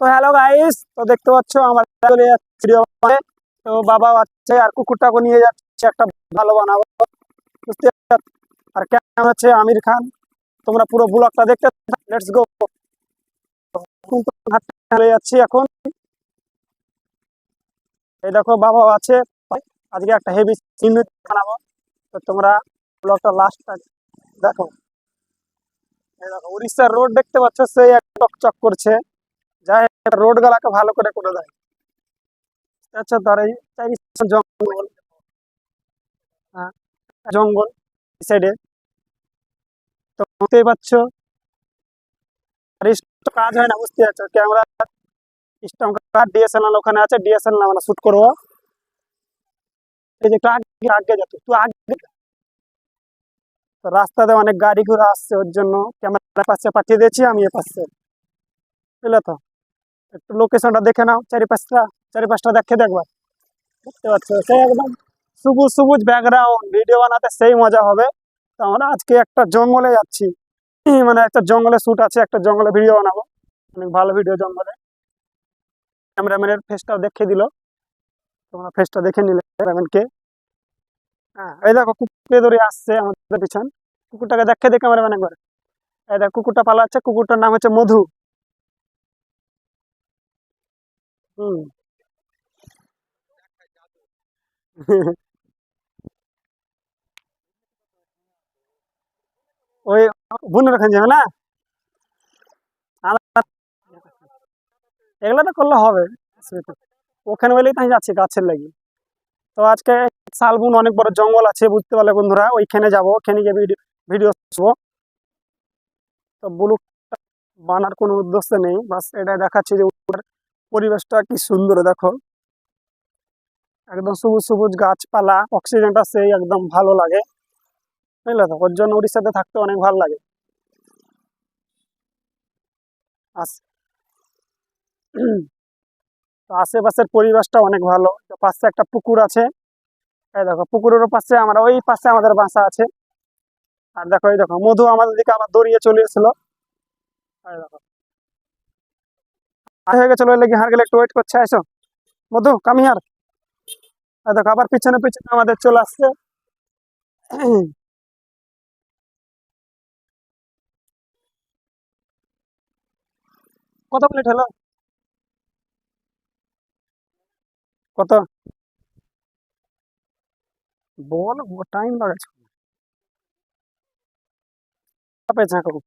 তো hello guys তো দেখতে পাচ্ছ আমার চলে যাচ্ছে তো বাবা আছে আর কুকুরটাকে নিয়ে যাচ্ছে একটা ভালো বানাবো। বুঝতে? আর কেমন হচ্ছে আমির খান। তোমরা পুরো ব্লগটা দেখতে লেটস গো চলে যাচ্ছি এখন। এই দেখো বাবা আছে। আজকে একটা হেভি সিন বানাবো। তো তোমরা ব্লগটা লাস্ট দেখো। দেখো, উড়িষ্যার রোড দেখতে পাচ্ছ? সেই এক চকচক করছে। যাই রোড গুলাকে ভালো করে করে দেয়। আচ্ছা তার এই চারিদিকে জঙ্গল। হ্যাঁ জঙ্গল সাইডে তো বুঝতেই পারছ? আর স্টক কাজ হয় না, বুঝতে পারছ? ক্যামেরা স্টক কাজ ডিএসএলআর ওখানে আছে? ডিএসএলআর আমরা শুট করব। এই যে একটু আগে আগে যাচ্ছে একটু আগে। যা। তো রাস্তাতে অনেক গাড়ি ঘোড়া আসছে, ওর জন্য। ক্যামেরা পাশে পাঠিয়ে দিয়েছি, আমি এ পাশে। বুঝলে তো? একটু লোকেশনটা দেখে নাও, চারিপাশটা চারিপাশটা দেখে দেখবা। বুঝতে পারছ? সে একদম সবুজ সবুজ ব্যাকগ্রাউন্ড ভিডিও বানাতে সেই মজা হবে। তো আমরা আজকে একটা জঙ্গলে যাচ্ছি। মানে একটা জঙ্গলে শ্যুট আছে, একটা জঙ্গলে ভিডিও বানাবো। অনেক ভালো ভিডিও জঙ্গলে। ক্যামেরাম্যানের ফেসটাও দেখিয়ে দিল। তোমরা ফেসটা দেখে নিলে ক্যামেরাম্যানকে হ্যাঁ এই দেখো, কুকুরে ধরে আসছে আমাদের পিছন। কুকুরটাকে দেখে দেখে ক্যামেরাম্যান একবার এই দেখো, কুকুরটা পালাচ্ছে। কুকুরটার নাম হচ্ছে মধু। হুম। ওই বুনের ওখানে যাবে না? এগুলো তো করলে হবে। ওখানে বলেই তাই যাচ্ছি গাছের লাগি। তো আজকে শালবন অনেক বড় জঙ্গল আছে, বুঝতে পারলে বন্ধুরা, ওইখানে যাব, ওখানে গিয়ে ভিডিও করব। তো ব্লুক বানার কোনো উদ্দেশ্য নেই, বাস এটা দেখাচ্ছি যে পরিবেশটা কি সুন্দর, দেখো। একদম সবুজ সবুজ গাছপালা, অক্সিজেনটা সেই একদম ভালো লাগে। বুঝলে তো? ওর জন্য উড়িষ্যাতে থাকতে অনেক ভালো লাগে। তো আশেপাশের পরিবেশটা অনেক ভালো। পাশে একটা পুকুর আছে। এই দেখো, পুকুরের পাশে আমরা ওই পাশে আমাদের বাসা আছে। আর দেখো, এই দেখো, মধু আমাদের দিকে আবার দৌড়িয়ে চলে এসেছিল। দেখো। আর হয়ে গেছিল ওই লেগে হার গেলে একটু ওয়েট করছে এসো মধু কামি এই দেখো, আবার পিছনে পিছনে আমাদের চলে আসছে। কত প্লেট হলো? কত? বল টাইম লাগাচ্ছে পেছনে দেখো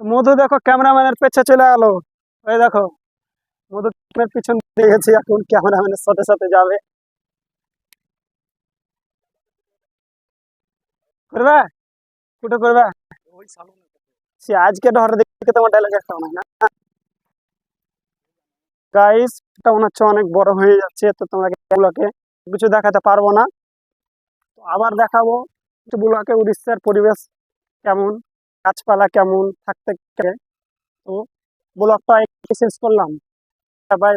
মধু দেখো ক্যামেরাম্যানের পেছে চলে গেল ওই দেখো মধু ক্যামেরার পিছন দিয়ে গেছে এখন ক্যামেরাম্যানের সাথে সাথে যাবে। করবে? কুটো করবে? সে আজকে ধরে দেখে তোমার ডায়লগ একটা না। গাইস এটা মনে হচ্ছে অনেক বড় হয়ে যাচ্ছে, তো তোমরা এগুলোকে কিছু দেখাতে পারব না? তো আবার দেখাবো গুলোকে উড়িষ্যার পরিবেশ কেমন, গাছপালা কেমন, থাকতে তো ব্লগটা চেঞ্জ করলাম। বাই